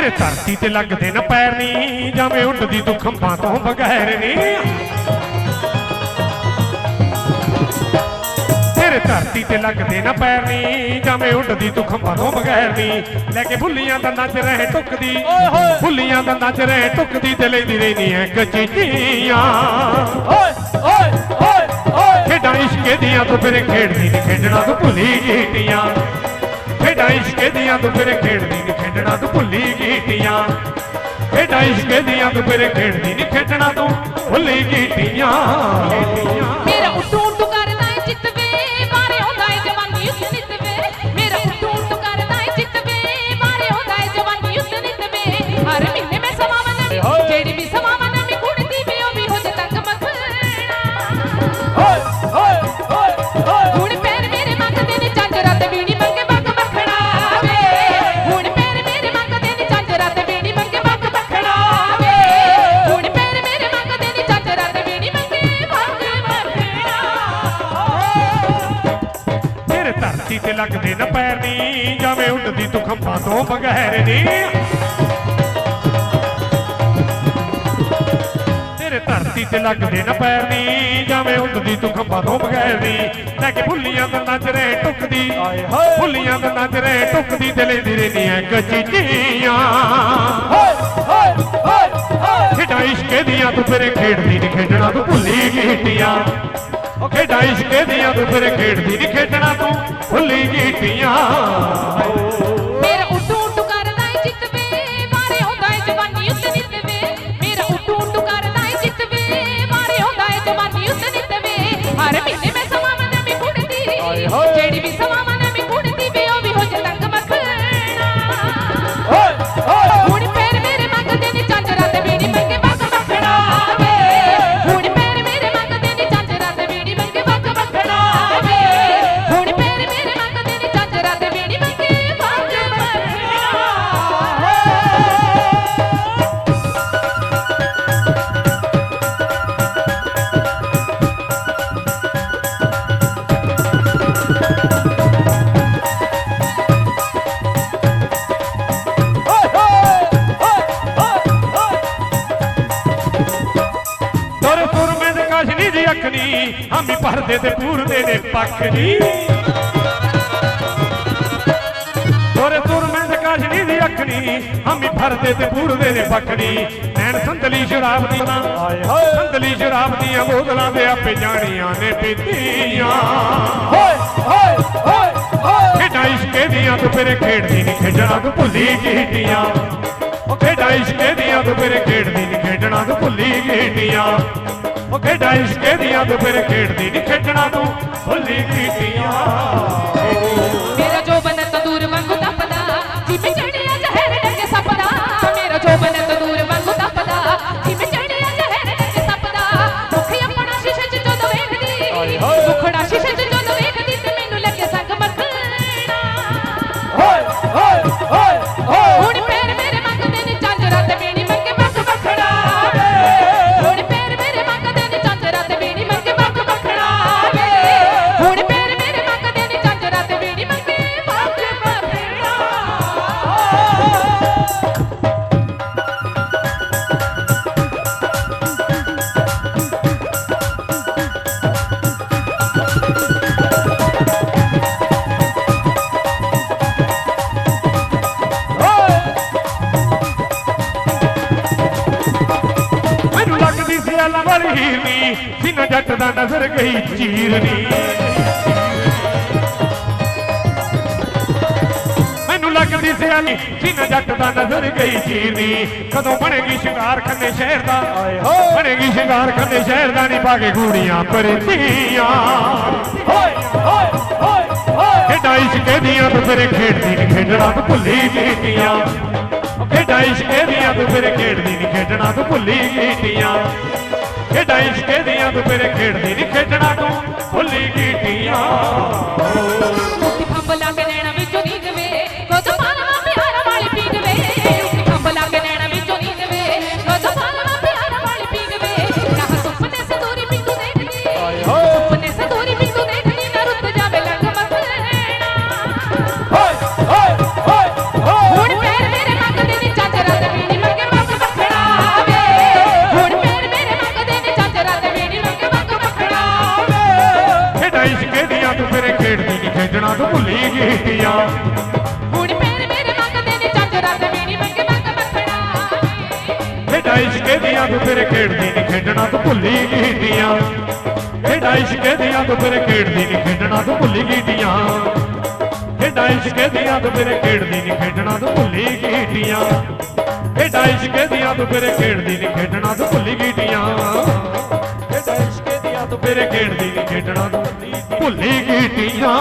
ਤੇਰੇ ਧਰਤੀ ਤੇ ਲੱਗਦੇ ਨਾ ਪੈਰ ਨੀ ਜਾਵੇਂ ਉੱਡਦੀ ਤੂੰ ਖੰਭਾਂ ਤੋਂ ਬਗੈਰ ਨੀ। ਤੇਰੇ ਧਰਤੀ ਤੇ ਲੱਗਦੇ ਨਾ ਪੈਰ ਨੀ ਜਾਵੇਂ ਉੱਡਦੀ ਤੂੰ ਖੰਭਾਂ ਤੋਂ ਬਗੈਰ ਨੀ। ਲੈ ਕੇ ਭੁੱਲੀਆਂ ਦੰਦਾਂ 'ਚ ਰਹਿ ਟੁੱਕਦੀ ਭੁੱਲੀਆਂ ਦੰਦਾਂ 'ਚ ਰਹਿ ਟੁੱਕਦੀ ਤੇ ਲੈਂਦੀ ਰਹਿਨੀ ਐ ਕਚੀਆਂ ਓਏ ਓਏ ਓਏ ਓਏ। ਖੇਡਾਂ ਇਸ਼ਕੇ ਦੀਆਂ ਤੂੰ ਫਿਰ ਖੇਡਦੀ ਨੀ ਖੇਡਣਾ ਤੂੰ ਭੁੱਲੀ ਖੇਡਾਂ ਇਸ਼ਕੇ ਦੀਆਂ ਤੂੰ ਫਿਰ ਖੇਡਦੀ ਨੀ, ਖੇਡਣਾ ਤੂੰ ਭੁੱਲੀ ਗੀਟੀਆਂ ਖੇਡਾਂ ਇਸ਼ਕੇ ਦੀਆਂ ਤੂੰ ਫਿਰ ਖੇਡਦੀ ਨੀ, ਖੇਡਣਾ ਤੂੰ ਭੁੱਲੀ ਗੀਟੀਆਂ ਲੱਗਦੇ ਨਾ ਪੈਰ ਨੀ ਜਾਵੇਂ ਉੱਡਦੀ ਤੂੰ ਖੰਭਾਂ ਤੋਂ ਬਗੈਰ ਨੀ। ਤੇਰੇ ਧਰਤੀ ਤੇ ਲੱਗਦੇ ਨਾ ਪੈਰ ਨੀ ਜਾਵੇਂ ਉੱਡਦੀ ਤੂੰ ਖੰਭਾਂ ਤੋਂ ਬਗੈਰ ਨੀ। ਲੈ ਕੇ ਭੁੱਲੀਆਂ ਦੰਦਾਂ 'ਚ ਰਹਿ ਟੁੱਕਦੀ ਆਏ ਹਾਏ। ਭੁੱਲੀਆਂ ਦੰਦਾਂ 'ਚ ਰਹਿ ਟੁੱਕਦੀ ਤੇ ਲੈਂਦੀ ਰਹਿਨੀ ਐ ਕਚੀਆਂ ਓਏ ਓਏ ਓਏ ਓਏ ਖੇਡਾਂ ਇਸ਼ਕੇ ਦੀਆਂ ਤੂੰ ਫਿਰ ਖੇਡਦੀ ਨੀ ਖੇਡਣਾ ਤੂੰ ਭੁੱਲੀ ਗੀਟੀਆਂ ਉਹ ਖੇਡਾਂ ਇਸ਼ਕੇ ਦੀਆਂ ਤੂੰ ਫਿਰ ਖੇਡਦੀ ਨਹੀਂ ਖੇਡਣਾ ਤੂੰ ਭੁੱਲੀ ਗੀਟੀਆਂ ਅੱਖਣੀ ਹਾਮੀ ਭਰਦੇ ਤੇ ਪੂਰਦੇ ਨੇ ਪੱਖਣੀ ਤੁਰ ਤੁਰ ਮੈਂ ਕਾਸ਼ਨੀ ਦੀ ਅੱਖਣੀ ਹਾਮੀ ਭਰਦੇ ਤੇ ਪੂਰਦੇ ਨੇ ਪੱਖਣੀ ਨੈਣ ਸੰਦਲੀ ਸ਼ਰਾਬ ਦੀ ਨਾ ਹਾਏ ਹਾਏ। ਸੰਦਲੀ ਸ਼ਰਾਬ ਦੀਆਂ ਬੋਤਲਾਂ ਦੇ ਆਪੇ ਜਾਣੀਆਂ ਨੇ ਪੀਤੀਆਂ। ਓਏ ਓਏ ਓਏ ਓਏ ਖੇਡਾਂ ਇਸ਼ਕੇ ਦੀਆਂ ਤੂੰ ਫਿਰ ਖੇਡਦੀ ਨਹੀਂ ਖੇਡਣਾ ਤੂੰ ਭੁੱਲੀ ਗੀਟੀਆਂ। ਉਹ ਖੇਡਾਂ ਇਸ਼ਕੇ ਦੀਆਂ ਤੂੰ ਫਿਰ ਖੇਡਦੀ ਨਹੀਂ ਖੇਡਣਾ ਤੂੰ ਭੁੱਲੀ ਗੀਟੀਆਂ। ਉਹ ਖੇਡਾਂ ਇਸ਼ਕੇ ਦੀਆਂ ਤੂੰ ਫਿਰ ਖੇਡਦੀ ਨਹੀਂ ਖੇਡਣਾ ਤੂੰ। ਭੁੱਲੀ ਗੀਟੀਆਂ ਮੇਰਾ ਜੋ ਬਨ ਤੰਦੂਰ ਵਾਂਗੂ ਤਪਦਾ ਜਿਵੇਂ ਚੜਿਆ ਜ਼ਹਿਰ ਡੰਗੇ ਸੱਪਦਾ। ਮੇਰਾ ਜੋ ਬਨ ਤੰਦੂਰ ਵਾਂਗੂ ਤਪਦਾ ਜਿਵੇਂ ਚੜਿਆ ਜ਼ਹਿਰ ਡੰਗੇ ਸੱਪਦਾ। ਮੁਖ ਆਪਣਾ ਸ਼ੀਸ਼ੇ 'ਚ ਜਦੋਂ ਵੇਖਦੀ ਹਾਏ ਹਾਏ। ਮੁਖੜਾ ਸ਼ੀਸ਼ੇ 'ਚ ਜਦੋਂ ਵੇਖਦੀ ਤੇ ਮੈਨੂੰ ਲੱਗੇ ਸੰਗ ਮੱਖਣਾ। ਓਏ ਓਏ ਓਏ ਓਏ ਸਿਆਲਾਂ ਵਾਲੀ ਹੀਰਨੀ ਸੀਨਾ ਜੱਟ ਦਾ ਨਜ਼ਰ ਗਈ ਚੀਰਨੀ ਮੈਨੂੰ ਲੱਗਦੀ ਸਿਆਲੀ ਸੀਨਾ ਜੱਟ ਦਾ ਨਜ਼ਰ ਗਈ ਚੀਰਨੀ ਕਦੋਂ ਬਣੇਗੀ ਸ਼ਿੰਗਾਰ ਖੰਨੇ ਸ਼ਹਿਰ ਦਾ? ਆਏ ਹੋਏ। ਬਣੇਗੀ ਸ਼ਿੰਗਾਰ ਖੰਨੇ ਸ਼ਹਿਰ ਦਾ ਨਹੀਂ ਪਾ ਕੇ ਗੂੜੀਆਂ ਪਰਤੀਆਂ ਓਏ ਓਏ ਓਏ ਓਏ ਖੇਡਾਂ ਇਸ਼ਕੇ ਦੀਆਂ ਫਿਰ ਖੇਡਦੀ ਨਹੀਂ ਖੇਡਣਾ ਭੁੱਲੀ ਗੀਟੀਆਂ ਖੇਡਾਂ ਇਸ਼ਕੇ ਦੀਆਂ ਤੂੰ ਫਿਰ ਖੇਡਦੀ ਨਹੀਂ ਖੇਡਣਾ ਤੂੰ ਭੁੱਲੀ ਗੀਟੀਆਂ। ਖੇਡਾਂ ਇਸ਼ਕੇ ਦੀਆਂ ਤੂੰ ਫਿਰ ਖੇਡਦੀ ਨਹੀਂ ਖੇਡਣਾ ਤੂੰ ਭੁੱਲੀ ਗੀਟੀਆਂ। ਫਿਰ ਖੇਡਦੀ ਨਹੀਂ ਖੇਡਣਾ, ਤੂੰ ਭੁੱਲੀ ਗੀਟੀਆਂ ਖੇਡਾਂ ਇਸ਼ਕੇ ਦੀਆਂ ਤੂੰ ਫਿਰ ਖੇਡਦੀ ਨਹੀਂ ਖੇਡਣਾ, ਤੂੰ ਭੁੱਲੀ ਗੀਟੀਆਂ ਖੇਡਾਂ ਇਸ਼ਕੇ ਦੀਆਂ ਤੂੰ ਫਿਰ ਖੇਡਦੀ ਨਹੀਂ ਖੇਡਣਾ, ਤੂੰ ਭੁੱਲੀ ਗੀਟੀਆਂ ਖੇਡਾਂ ਇਸ਼ਕੇ ਦੀਆਂ ਤੂੰ ਫਿਰ ਖੇਡਦੀ ਨਹੀਂ ਖੇਡਣਾ, ਤੂੰ ਭੁੱਲੀ ਗੀਟੀਆਂ ਖੇਡਾਂ ਇਸ਼ਕੇ ਦੀਆਂ ਤੂੰ ਫਿਰ ਖੇਡਦੀ ਨਹੀਂ ਖੇਡਣਾ, ਤੂੰ ਭੁੱਲੀ ਗੀਟੀਆਂ